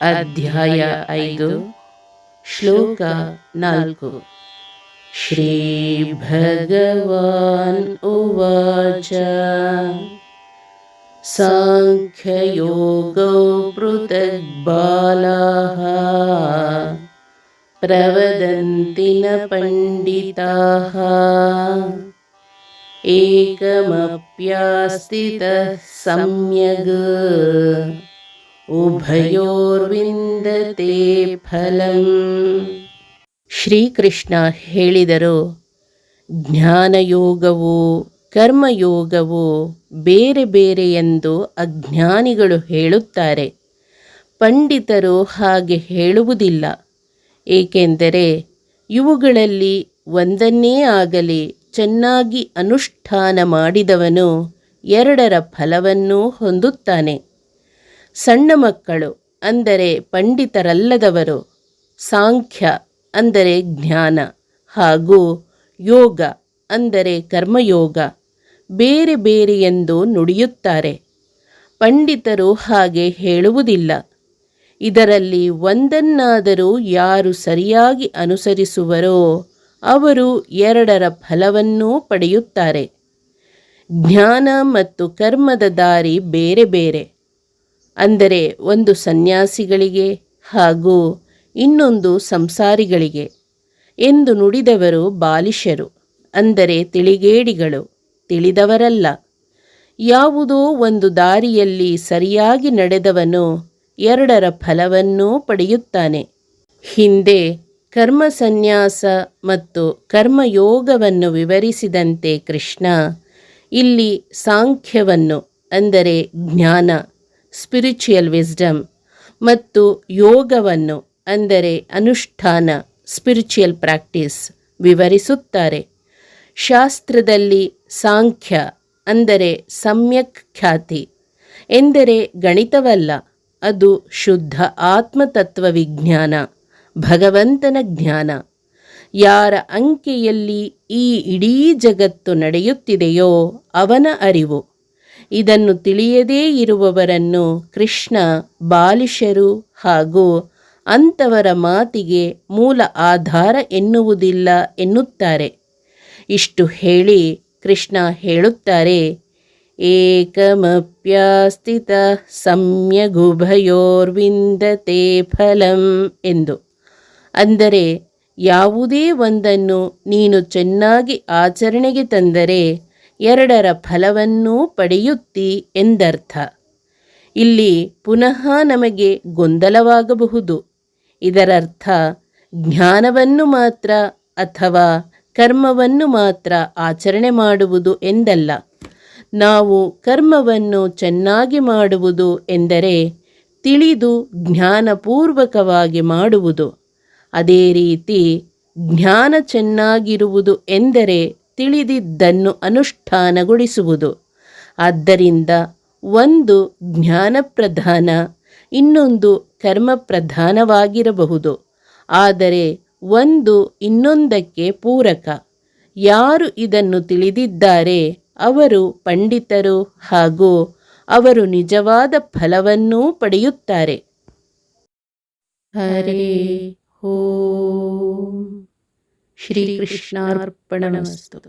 ಅಧ್ಯಾಯ ಐದು ಶ್ಲೋಕ ನಾಲ್ಕು ಶ್ರೀಭಗವಾನ್ ಉವಾಚ ಸಾಂಖ್ಯಯೋಗೋ ಪೃಥಗ್ ಬಾಲಾः ಪ್ರವದಂತಿ ನ ಪಂಡಿತಾः एकमप्यास्थितः सम्यग् ಉಭಯೋರ್ವಿಂದತೆ ಫಲಂ. ಶ್ರೀಕೃಷ್ಣ ಹೇಳಿದರು, ಜ್ಞಾನಯೋಗವು ಕರ್ಮಯೋಗವು ಬೇರೆ ಬೇರೆ ಎಂದು ಅಜ್ಞಾನಿಗಳು ಹೇಳುತ್ತಾರೆ. ಪಂಡಿತರು ಹಾಗೆ ಹೇಳುವುದಿಲ್ಲ, ಏಕೆಂದರೆ ಇವುಗಳಲ್ಲಿ ಒಂದನ್ನೇ ಆಗಲಿ ಚೆನ್ನಾಗಿ ಅನುಷ್ಠಾನ ಮಾಡಿದವನು ಎರಡರ ಫಲವನ್ನೂ ಹೊಂದುತ್ತಾನೆ. ಸಣ್ಣ ಮಕ್ಕಳು ಅಂದರೆ ಪಂಡಿತರಲ್ಲದವರು, ಸಾಂಖ್ಯ ಅಂದರೆ ಜ್ಞಾನ ಹಾಗೂ ಯೋಗ ಅಂದರೆ ಕರ್ಮಯೋಗ ಬೇರೆ ಬೇರೆ ಎಂದು ನುಡಿಯುತ್ತಾರೆ. ಪಂಡಿತರು ಹಾಗೆ ಹೇಳುವುದಿಲ್ಲ. ಇದರಲ್ಲಿ ಒಂದನ್ನಾದರೂ ಯಾರು ಸರಿಯಾಗಿ ಅನುಸರಿಸುವರೋ ಅವರು ಎರಡರ ಫಲವನ್ನೂ ಪಡೆಯುತ್ತಾರೆ. ಜ್ಞಾನ ಮತ್ತು ಕರ್ಮದ ದಾರಿ ಬೇರೆ ಬೇರೆ. ಅಂದರೆ ಒಂದು ಸನ್ಯಾಸಿಗಳಿಗೆ ಹಾಗೂ ಇನ್ನೊಂದು ಸಂಸಾರಿಗಳಿಗೆ ಎಂದು ನುಡಿದವರು ಬಾಲಿಷರು, ಅಂದರೆ ತಿಳಿಗೇಡಿಗಳು, ತಿಳಿದವರಲ್ಲ. ಯಾವುದೋ ಒಂದು ದಾರಿಯಲ್ಲಿ ಸರಿಯಾಗಿ ನಡೆದವನು ಎರಡರ ಫಲವನ್ನೂ ಪಡೆಯುತ್ತಾನೆ. ಹಿಂದೆ ಕರ್ಮ ಸನ್ಯಾಸ ಮತ್ತು ಕರ್ಮಯೋಗವನ್ನು ವಿವರಿಸಿದಂತೆ ಕೃಷ್ಣ, ಇಲ್ಲಿ ಸಾಂಖ್ಯವನ್ನು, ಅಂದರೆ ಜ್ಞಾನ ಸ್ಪಿರಿಚುಯಲ್ ವಿಸ್ಡಮ್ ಮತ್ತು ಯೋಗವನ್ನು, ಅಂದರೆ ಅನುಷ್ಠಾನ ಸ್ಪಿರಿಚುಯಲ್ ಪ್ರಾಕ್ಟೀಸ್ ವಿವರಿಸುತ್ತಾರೆ. ಶಾಸ್ತ್ರದಲ್ಲಿ ಸಾಂಖ್ಯ, ಅಂದರೆ ಸಮ್ಯಕ್ ಖ್ಯಾತಿ, ಎಂದರೆ ಗಣಿತವಲ್ಲ, ಅದು ಶುದ್ಧ ಆತ್ಮತತ್ವ ವಿಜ್ಞಾನ, ಭಗವಂತನ ಜ್ಞಾನ. ಯಾರ ಅಂಕೆಯಲ್ಲಿ ಈ ಇಡೀ ಜಗತ್ತು ನಡೆಯುತ್ತಿದೆಯೋ ಅವನ ಅರಿವು. ಇದನ್ನು ತಿಳಿಯದೇ ಇರುವವರನ್ನು ಕೃಷ್ಣ ಬಾಲಿಷರು ಹಾಗೂ ಅಂಥವರ ಮಾತಿಗೆ ಮೂಲ ಆಧಾರ ಎನ್ನುವುದಿಲ್ಲ ಎನ್ನುತ್ತಾರೆ. ಇಷ್ಟು ಹೇಳಿ ಕೃಷ್ಣ ಹೇಳುತ್ತಾರೆ, ಏಕಮಪ್ಯಾಸ್ತಿತ ಸಮ್ಯಗುಭಯೋರ್ವಿಂದತೆ ಫಲಂ ಎಂದು. ಅಂದರೆ ಯಾವುದೇ ಒಂದನ್ನು ನೀನು ಚೆನ್ನಾಗಿ ಆಚರಣೆಗೆ ತಂದರೆ ಎರಡರ ಫಲವನ್ನೂ ಪಡೆಯುತ್ತಿ ಎಂದರ್ಥ. ಇಲ್ಲಿ ಪುನಃ ನಮಗೆ ಗೊಂದಲವಾಗಬಹುದು. ಇದರರ್ಥ, ಜ್ಞಾನವನ್ನು ಮಾತ್ರ ಅಥವಾ ಕರ್ಮವನ್ನು ಮಾತ್ರ ಆಚರಣೆ ಮಾಡುವುದು ಎಂದಲ್ಲ. ನಾವು ಕರ್ಮವನ್ನು ಚೆನ್ನಾಗಿ ಮಾಡುವುದು ಎಂದರೆ ತಿಳಿದು ಜ್ಞಾನಪೂರ್ವಕವಾಗಿ ಮಾಡುವುದು. ಅದೇ ರೀತಿ ಜ್ಞಾನ ಚೆನ್ನಾಗಿರುವುದು ಎಂದರೆ ತಿಳಿದಿದ್ದನ್ನು ಅನುಷ್ಠಾನಗೊಳಿಸುವುದು. ಆದ್ದರಿಂದ ಒಂದು ಜ್ಞಾನ ಪ್ರಧಾನ ಇನ್ನೊಂದು ಕರ್ಮ ಪ್ರಧಾನವಾಗಿರಬಹುದು ಆದರೆ ಒಂದು ಇನ್ನೊಂದಕ್ಕೆ ಪೂರಕ. ಯಾರು ಇದನ್ನು ತಿಳಿದಿದ್ದಾರೆ ಅವರು ಪಂಡಿತರು ಹಾಗೂ ಅವರು ನಿಜವಾದ ಫಲವನ್ನೂ ಪಡೆಯುತ್ತಾರೆ. ಹರೇ ಓಂ श्रीकृष्णार्पणमस्तु.